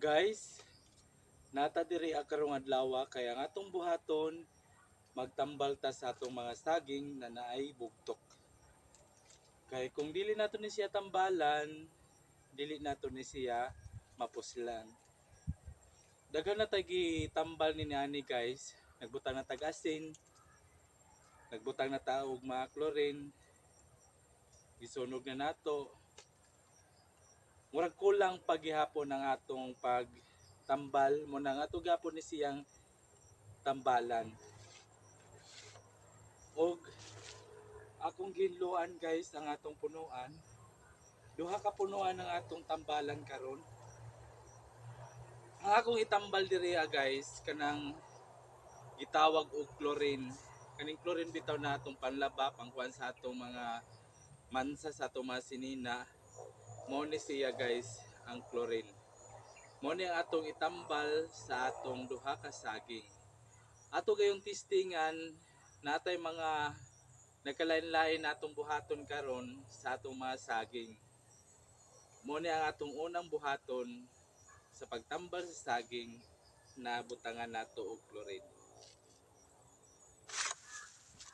Guys, nata diri akarong adlaw kaya nga atong buhaton magtambal ta sa atong mga saging na naay bugtok. Kay kung dili nato ni siya tambalan, dili nato ni siya mapuslan. Daghan na tagi tambal ni ani guys. Nagbutang na tag asin. Nagbutang na ta og mga chlorine. Gisunog na nato. Murag kulang paghihapon ang atong pagtambal mo nang ato gapon ni siyang tambalan. Og akong ginluan guys ang atong punuan. Duha ka punuan ang atong tambalan karon. Ang akong itambal diri ah, guys kanang gitawag og chlorine. Kaning chlorine bitaw na atong panlaba pangkuan sa atong mga mansa sa atong mga sinina mo ni siya guys ang chlorine. Mo ni ang atong itambal sa atong duha ka saging. Ato gayong testingan natay mga nagkalain-lain natong buhaton karon sa atong mga saging. Mo ni ang atong unang buhaton sa pagtambal sa saging na butangan nato og chlorine.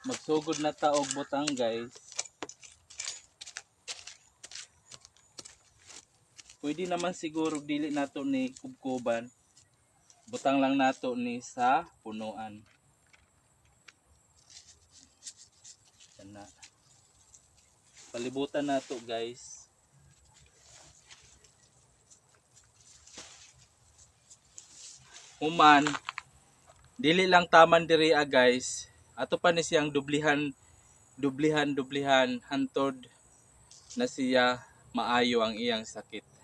Magsugod na ta og butang guys. Pwede naman siguro dili nato ni kubkuban. Butang lang nato ni sa punuan. Yan na. Palibutan nato guys. Human, dili lang taman diri ah guys. Ato pa ni siyang dublihan, dublihan, dublihan, hantod na siya maayo ang iyang sakit.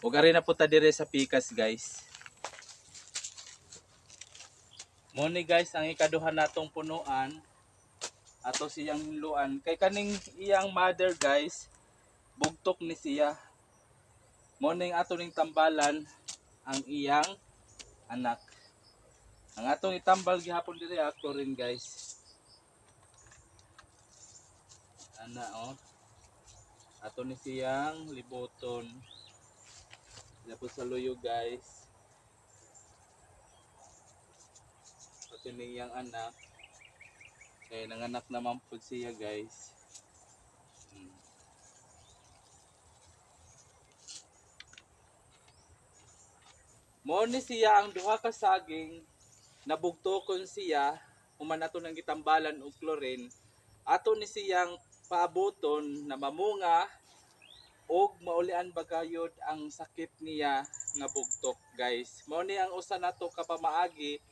Ug ari na po ta dire sa pikas guys. Mo ni guys ang ikaduhan natong punuan ato siyang luan kay kaning iyang mother guys bugtok ni siya. Mo ning ato ning tambalan ang iyang anak. Ang atong itambal gihapon diri akto rin guys. Ana oh. Ato ni siyang liboton. Tapos sa guys. Pati niyang anak. Kaya nanganak naman po siya guys. Hmm. Mo ni siya ang duha ka saging nabugtokon siya human ato ng gitambalan og chlorine ato ni siyang paaboton na mamunga og maulian bagayod ang sakit niya nga bugtok guys mao ni ang usa nato ka pamaagi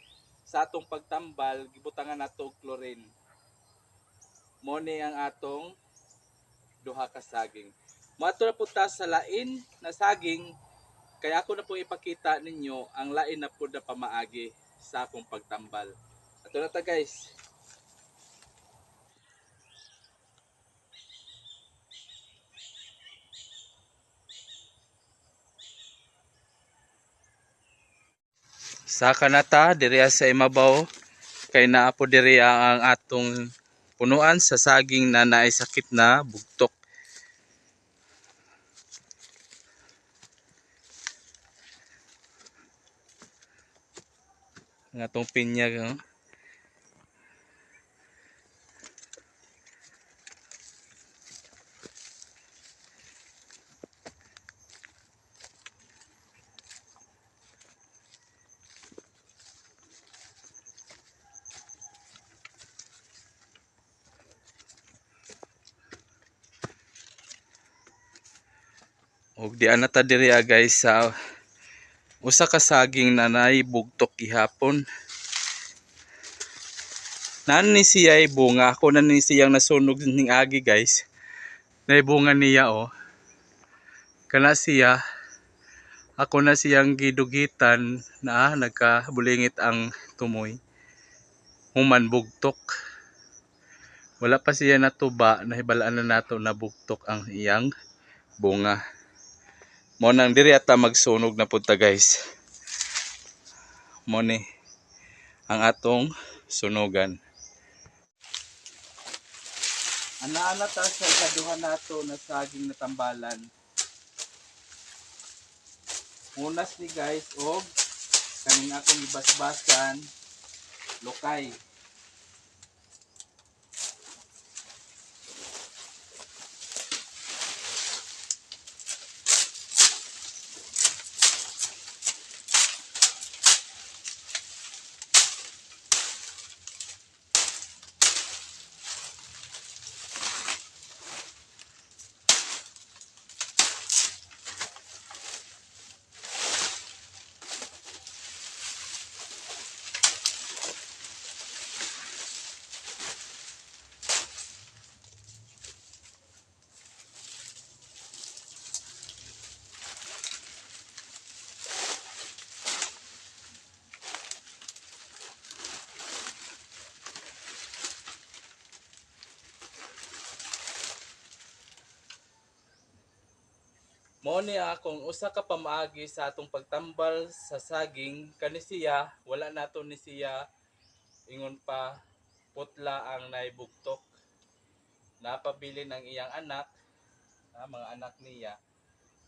sa atong pagtambal gibutangan nato og chlorine mo ni ang atong duha ka saging Mato na po ta sa lain na saging kaya ako na po ipakita ninyo ang lain na po na pamaagi sa akong pagtambal. Ato na ta guys. Sa kanata diriya sa imabaw kay naa po diriya ang atong punuan sa saging na naay sakit na bugtok. Ang atong pinyag no? Og di ana ta diri ah, guys sa usa ka saging na naay bugtok gihapon. Nan ni siya ay bunga ako na siyang nasunog ning agi guys. Nay bunga niya oh. Kana siya ako na siyang gidugitan na nagkabulingit ang tumoy. Human bugtok. Wala pa siya natuba nahibalaan na nato na bugtok ang iyang bunga. Mo nang diri ata magsunog na punta guys. Mo ni ang atong sunugan. Ana-ana ta sa ikaduha nato na saging na tambalan. Munas ni guys og kaning akong ibasbasan lokay. Mao ni akong usa ka pamaagi sa atong pagtambal sa saging kani siya wala nato ni siya ingon pa putla ang naibugtok. Napabilin ang iyang anak, ah, mga anak niya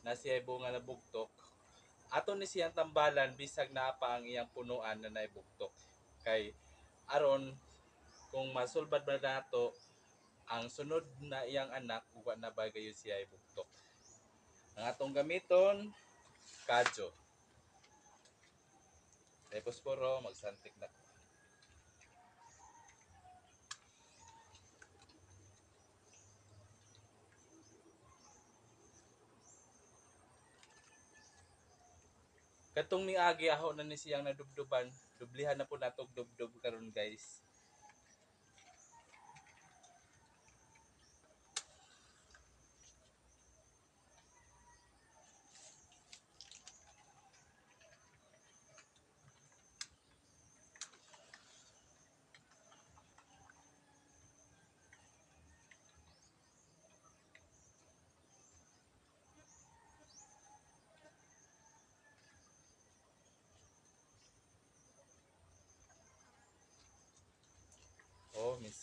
na siya bunga na bugtok. Ato ni siyang tambalan bisag naa pa ang iyang punuan na naibugtok. Kay aron kung masulbad ba nato ang sunod na iyang anak uwa na ba gayon siya ibugtok. Ang atong gamiton, kadyo. Tapos puro, magsantik na ko. Katong ni agi aho na ni siyang nadubduban, dublihan na po natog dubdub karon guys.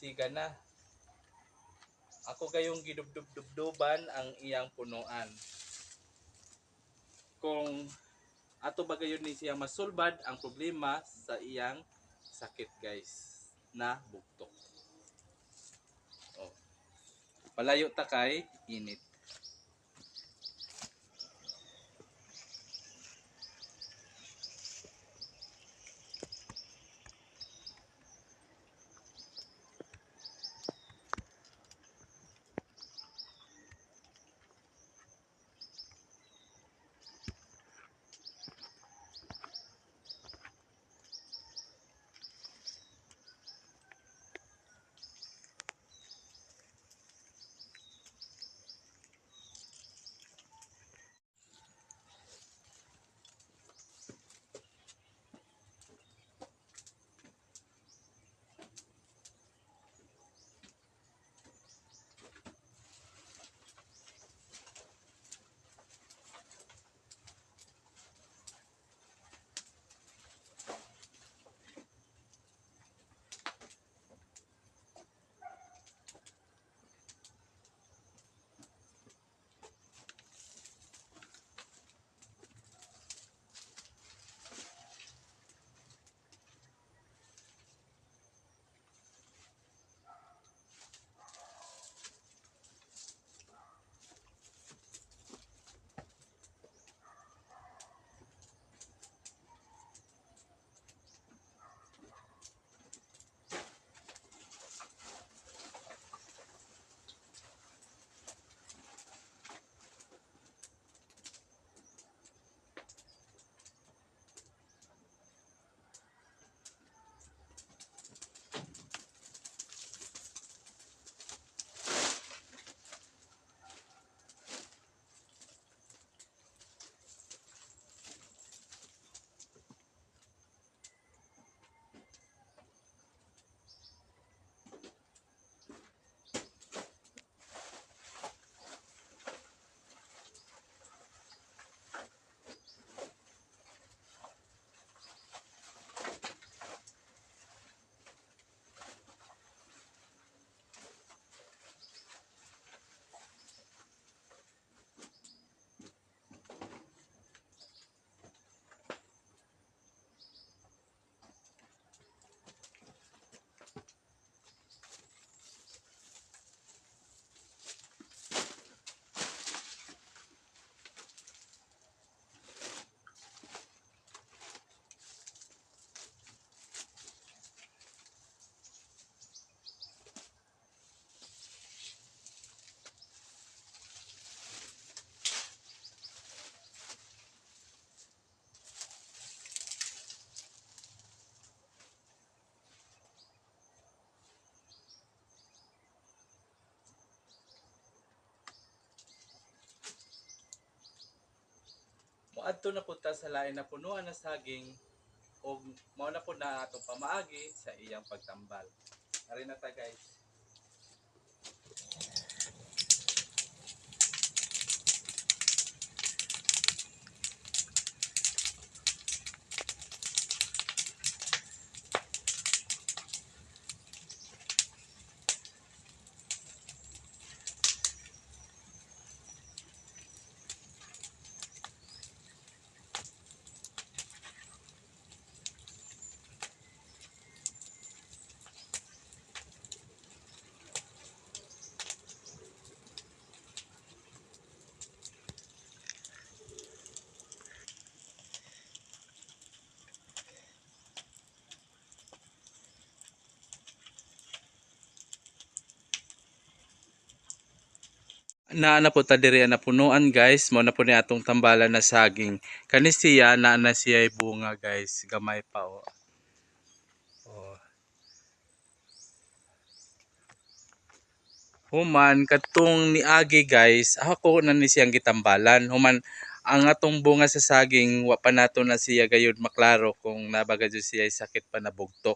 Misiga na. Ako kayong gidubdub-dubduban ang iyang punuan. Kung ato ba gayon ni siya masulbad ang problema sa iyang sakit guys na bugtok. Oh. Palayo ta kay init. Moadto na punta sa lain na punuan na saging ug mao na po na atong pamaagi sa iyang pagtambal. Ari na ta guys. Na na po na punuan guys. Mo na po ni atong tambalan na saging. Kani siya na na siya bunga guys. Gamay pa o oh. human katong niagi guys ako na ni siyang gitambalan. Human ang atong bunga sa saging wa pa nato na siya gayud maklaro kung nabaga siya sakit pa na bugtok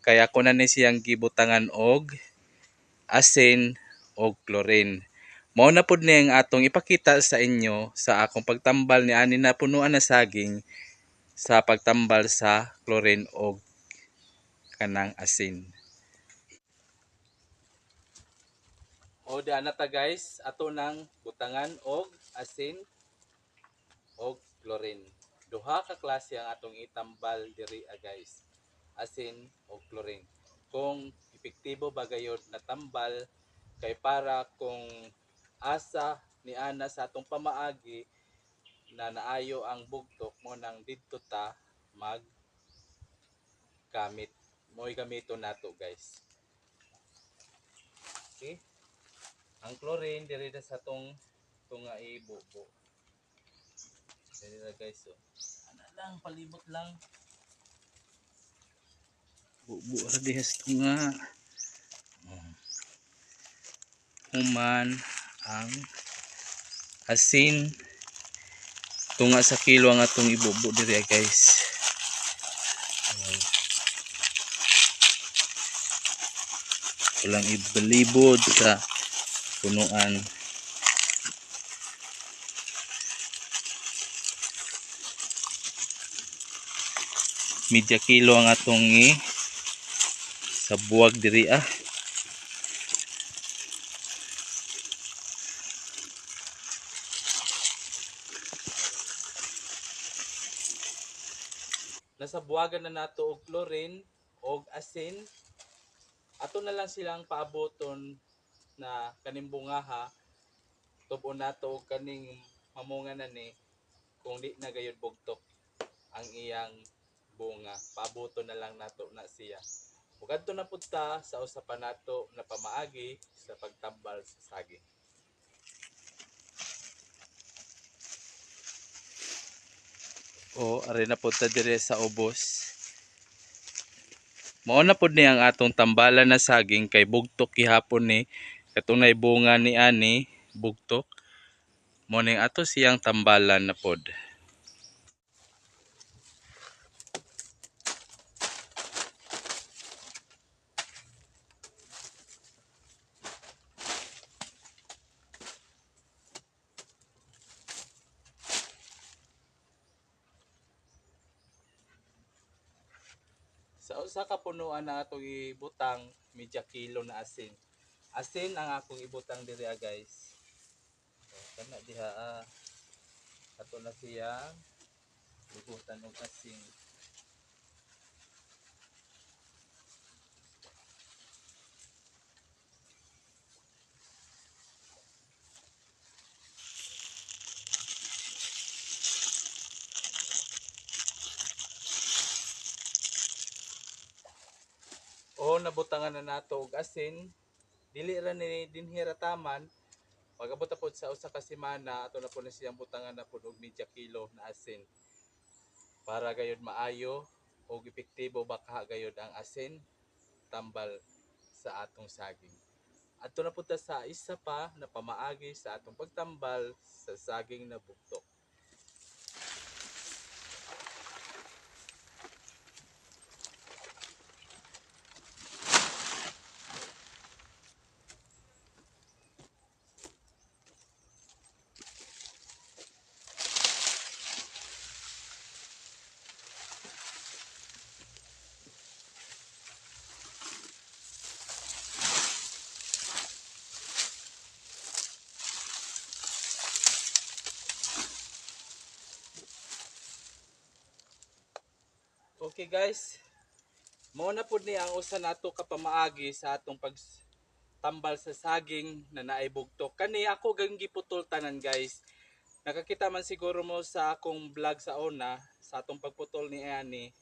kaya ko na ni siyang gibutangan og asin og chlorine Mao na pud ni ang atong ipakita sa inyo sa akong pagtambal ni ani na punuan na saging sa pagtambal sa chlorine og kanang asin. O di na ta guys, ato nang butangan og asin og chlorine. Duha ka klase ang atong itambal diri ah, guys. Asin og chlorine. Kung epektibo ba gayud na tambal kay para kung asa ni ana sa atong pamaagi na naayo ang bugtok mo nang didto ta mag gamit mo'y gamito nato guys. Okay? Ang chlorine diri na sa tong tunga ibubo diri na guys so ana lang palibot lang. Bubo ra diha sa tunga Oh. human ang asin. Tunga sa kilo ang atong ibubo diri guys. Walang ibalibod sa punuan. Media kilo ang atong i sa buwag diri ah nasa buwagan na nato og chlorine og asin. Ato na lang silang paaboton na kaning bungaha. Tubon nato og kaning mamunga na ni kung di na gayud bugtok ang iyang bunga. Paaboton na lang nato na siya. Ug adto na pud ta sa usapan nato na pamaagi sa pagtambal sa saging O, ari na po ta dire sa ubos. Mao na pod ni ang atong tambalan na saging kay bugtok gihapon ni katunay bunga ni ani bugtok. Mo ning ato siyang tambalan na pod. Sa usa ka punuan na atong ibutang media kilo na asin. Asin ang akong ibutang diri ah, guys. So, kana diha ah. Ato na siya ibutan og asin. O nabutangan na nato asin. Dili ra ni dinhira taman. Pagabot pod sa usa ka semana ato na po na siyang butangan na pod og media kilo na asin. Para gayud maayo og epektibo baka gayud ang asin tambal sa atong saging. Ato na punta sa isa pa na pamaagi sa atong pagtambal sa saging na bugtok. Okay guys. Mao na pud ni ang usa nato ka pamaagi sa atong pagtambal sa saging na naay bugtok. Kani ako gang giputol tanan guys. Nakakita man siguro mo sa akong vlog sa una sa atong pagputol ni Ani.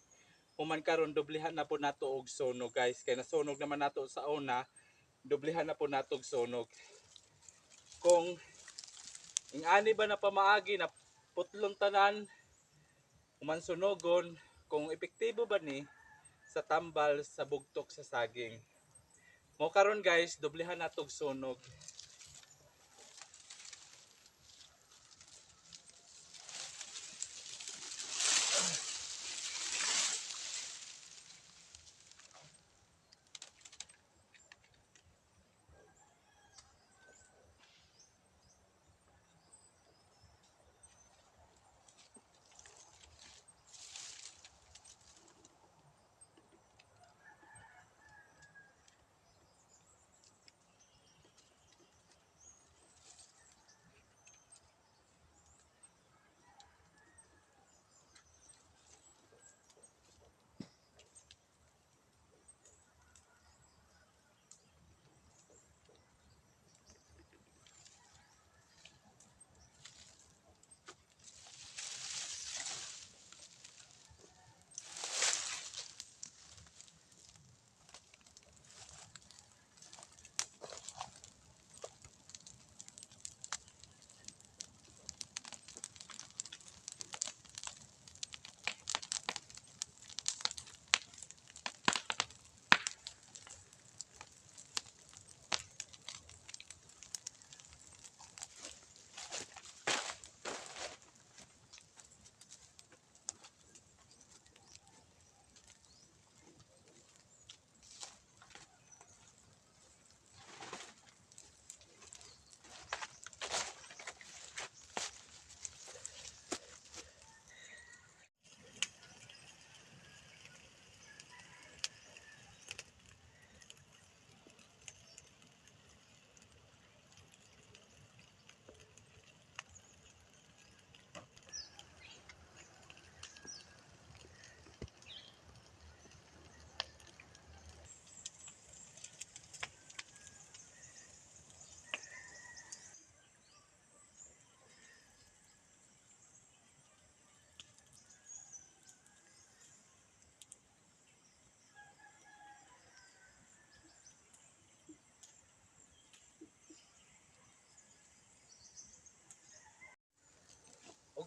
Human karon dublihan na po nato og sunog guys. Kay nasunog naman nato sa una, dublihan na po nato og sunog. Kung ing ani ba na pamaagi na putlong tanan human sunogon kung epektibo ba ni sa tambal sa bugtok sa saging. Mo karon guys, dublihan nato og sunog.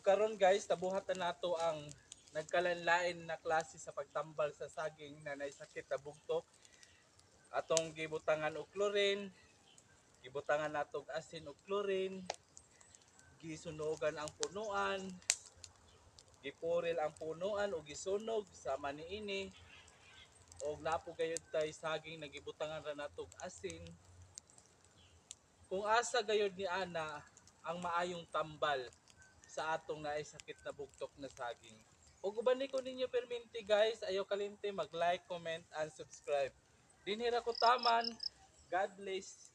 Karon guys, tabuhatan nato ang nagkalanlain na klase sa pagtambal sa saging na nay sakit na bugtok. Atong gibutangan og chlorine, gibutangan nato og asin og chlorine, gisunogan ang punuan, gipuril ang punuan o gisunog sa maniini og napo gayud tay saging nagibutangan ra nato og asin. Kung asa gayud ni ana ang maayong tambal sa atong naay sakit na bugtok na saging. Ug uban ko ninyo perminti guys, ayaw kalimti mag-like, comment and subscribe. Dinhira ko taman. God bless.